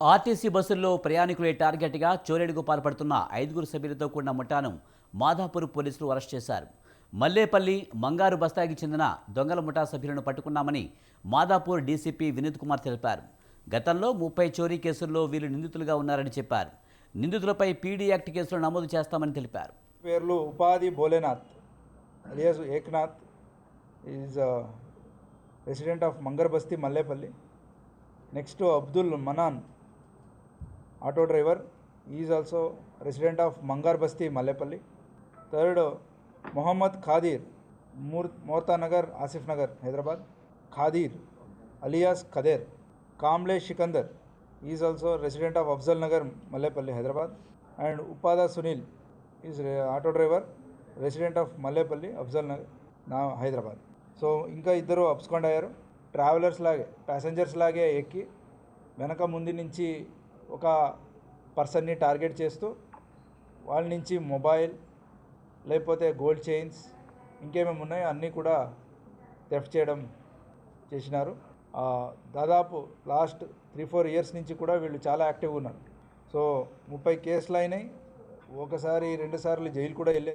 RTC బస్సుల్లో ప్రయాణికులే టార్గెట్గా చోరేడుకు పాల్పడుతున్న ఐదుగురు సభ్యులతో కూడిన ముఠాను మాధాపూర్ పోలీసులు అరెస్ట్ చేశారు. మల్లేపల్లి మంగారు బస్తాకి చెందిన దొంగల ముఠా సభ్యులను పట్టుకున్నామని మాదాపూర్ డీసీపీ వినోద్ కుమార్ తెలిపారు. గతంలో ముప్పై చోరీ కేసుల్లో వీరు నిందితులుగా ఉన్నారని చెప్పారు. నిందితులపై పీడీ యాక్ట్ కేసులు నమోదు చేస్తామని తెలిపారు. పేర్లు ఉపాధి Bholenath alias Eknath is resident of Mangar Basti Mallepally next Abdul Manan auto driver is also resident of Mangar Basti Mallepally third Mohammed Khadeer Moore Montha Nagar Asif Nagar Hyderabad Khadeer alias Khader Kamle Sikandar is also resident of Afzal Nagar Mallepally Hyderabad and ఉపాదా Sunil is auto driver resident of Mallepally Afzal Nagar నా Hyderabad so ఇంకా ఇద్దరు abscond అయ్యారు. Travellers లాగే passengers లాగే ఎక్కి వెనక ముందు నుంచి ఒక పర్సన్ని టార్గెట్ చేస్తూ వాళ్ళ నుంచి మొబైల్ లేకపోతే గోల్డ్ చైన్స్ ఇంకేమేమి ఉన్నాయో అన్నీ కూడా థెఫ్ట్ చేయడం చేసినారు. దాదాపు లాస్ట్ త్రీ ఫోర్ ఇయర్స్ నుంచి కూడా వీళ్ళు చాలా యాక్టివ్గా ఉన్నారు. సో ముప్పై కేసులు అయినాయి. ఒకసారి రెండుసార్లు జైలు కూడా వెళ్ళే